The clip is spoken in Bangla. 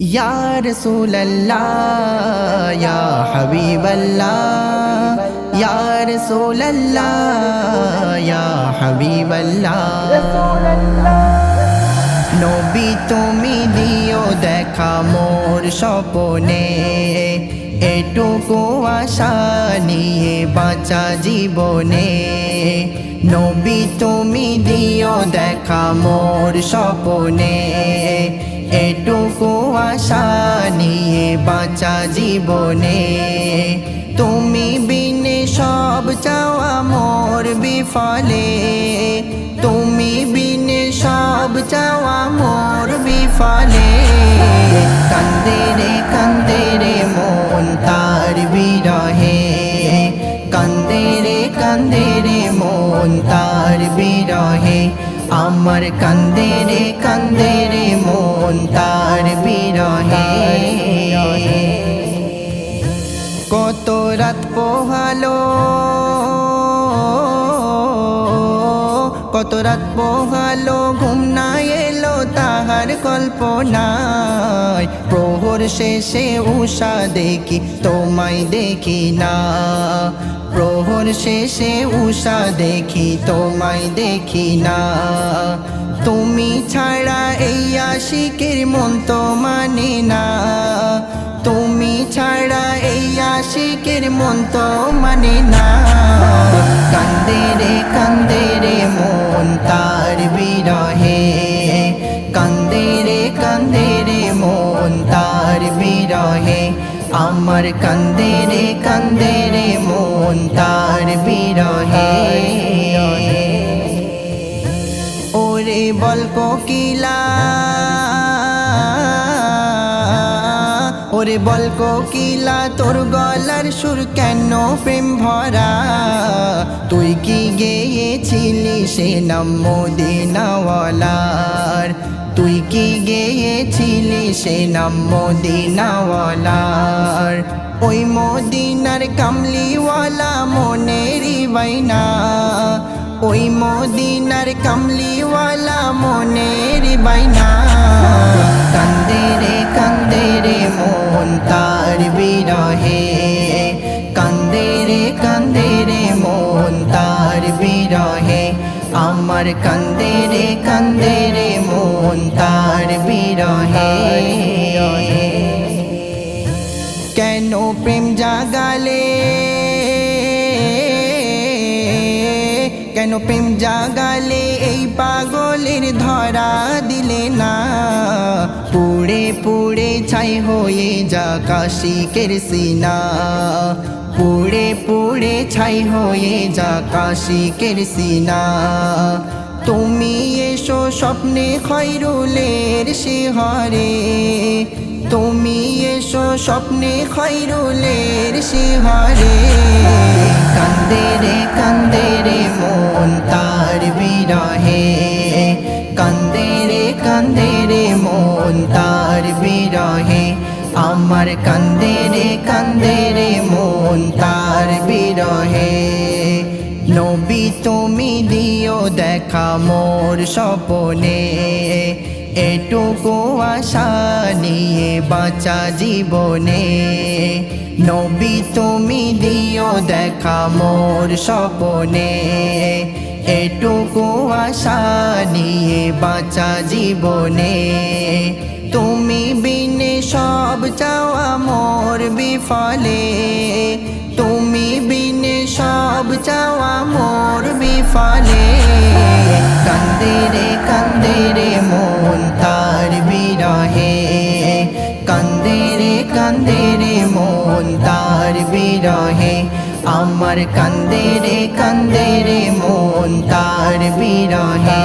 يا رسول الله, يا حبيب الله, يا رسول الله, يا حبيب الله. নবী তুমি দিও দেখা মোর স্বপনে, এটুকু আশা নিয়ে বাঁচা জীবনে। নবী তুমি দিও দেখা মোর স্বপনে এটুকু আশা নিয়ে বাঁচা জীবনে। তুমি বিনে সব চাওয়া মোর বিফলে। তুমি বিনে সব চাওয়া মোর বিফলে। কান্দে রে কান্দে রে মন তার বিরহে। কান্দে রে কান্দে রে মন তার বিরহে। আমার কান্দে রে কান্দে রে মন তার বিরহে। কত রাত পোহালো কত রাত পোহালো ঘুম না তাহার কল্পনায় প্রহর শেষে উষা দেখি, তোমায় দেখি না। প্রহর শেষে উষা দেখি, তোমায় দেখি না। তুমি ছাড়া এই আশিকের মন তো মানে না। তুমি ছাড়া এই আশিকের মন তো মানে না। কান্দে রে কান্দে রে মন তার বিরহে। আমার কান্দে রে কান্দে রে মন তার বিরহে। ওরে বল কোকিলা, ওরে বল কোকিলা, তোর গলার সুর কেন প্রেম ভরা? তুই কি গেয়েছিলি সে নাম মদিনাওয়ালার তুই কি গেয়েছিলি সে নাম মদিনাওয়ালার? ওই মদিনার কামলিওয়ালা মনেরই বাইনা। ওই মদিনার কামলিওয়ালা মনেরই বাইনা। কান্দে রে কান্দে রে, মন আমার কান্দে রে কান্দে রে মন তার বিরহে। কেন প্রেম জাগালে? কেন প্রেম জাগালে? এই পাগলের ধরা দিলে না। পুড়ে পুড়ে ছাই হয়ে যা কাশিকের সিনা। পুড়ে পুড়ে ছাই হয়ে যা কাশিকের সিনা। তুমি এসো স্বপ্নে খৈরুলের শিহরে। তুমি এসো স্বপ্নে খৈরুলের শিহরে। কান্দে রে কান্দে রে মন তার বিরহে। আমার কান্দে রে কান্দে রে মন তার বিরহে। নবী তুমি দিও দেখা মোর স্বপনে। এটুকু আশা নিয়ে বাঁচা জীবনে। নবী তুমি দিও দেখা মোর স্বপনে। এটুকু আশা নিয়ে বাঁচা জীবনে। সব চাওয়া মোর বিফলে। তুমি বিনে সব চাওয়া মোর বিফলে। কান্দে রে কান্দে রে মন তার বিরহে। কান্দে রে কান্দে রে মন তার বিরহে। আমার কান্দে রে কান্দে রে মন তার বিরহে।